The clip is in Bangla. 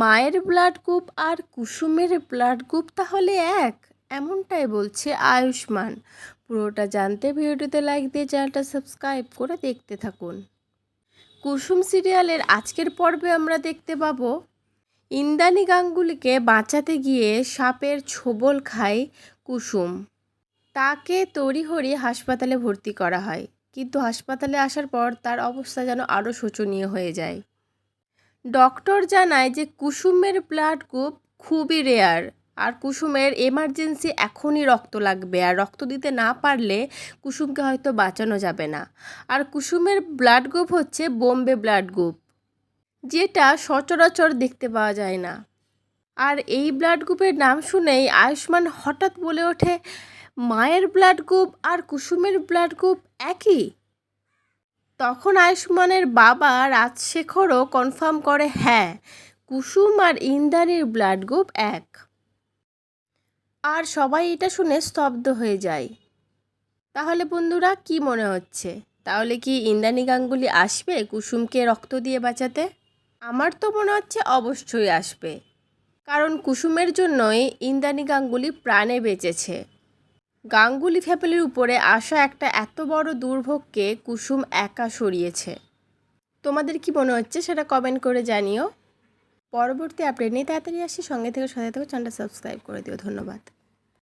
মায়ের ব্লাড গ্রুপ আর কুসুমের ব্লাড গ্রুপ তাহলে এক? এমনটাই বলছে আয়ুষ্মান। পুরোটা জানতে ভিডিওটিতে লাইক দিয়ে চ্যানেলটা সাবস্ক্রাইব করে দেখতে থাকুন। কুসুম সিরিয়ালের আজকের পর্বে আমরা দেখতে পাবো ইন্দ্রাণী গাঙ্গুলিকে বাঁচাতে গিয়ে সাপের ছোবল খায় কুসুম। তাকে তড়িহড়ি হাসপাতালে ভর্তি করা হয়, কিন্তু হাসপাতালে আসার পর তার অবস্থা যেন আরও শোচনীয় হয়ে যায়। ডক্টর জানায় যে কুসুমের ব্লাড গ্রুপ খুবই রেয়ার। আর কুসুমের এমার্জেন্সি এখনই রক্ত লাগবে। আর রক্ত দিতে না পারলে কুসুমকে হয়তো বাঁচানো যাবে না। আর কুসুমের ব্লাড গ্রুপ হচ্ছে বোম্বে ব্লাড গ্রুপ, যেটা সচরাচর দেখতে পাওয়া যায় না। আর এই ব্লাড গ্রুপের নাম শুনেই আয়ুষ্মান হঠাৎ বলে ওঠে, মায়ের ব্লাড গ্রুপ আর কুসুমের ব্লাড গ্রুপ একই? তখন আয়ুষ্মানের বাবা রাজশেখরও কনফার্ম করে হ্যাঁ কুসুম আর ইন্দ্রাণীর ব্লাড গ্রুপ এক। আর সবাই এটা শুনে স্তব্ধ হয়ে যায়। তাহলে বন্ধুরা, কি মনে হচ্ছে? তাহলে কি ইন্দ্রাণী গাঙ্গুলি আসবে কুসুমকে রক্ত দিয়ে বাঁচাতে? আমার তো মনে হচ্ছে অবশ্যই আসবে। কারণ কুসুমের জন্যই ইন্দ্রাণী গাঙ্গুলি প্রাণে বেঁচেছে। গাঙ্গুলি ফ্যামিলির উপরে আসা একটা এত বড় দুর্ভোগকে কুসুম একা সরিয়েছে। তোমাদের কি মনে হচ্ছে সেটা কমেন্ট করে জানিও। পরবর্তী আপডেট নিয়ে তাড়াতাড়ি আসি। সঙ্গে থেকে, সাথে থেকে চ্যানেলটা সাবস্ক্রাইব করে দিও। ধন্যবাদ।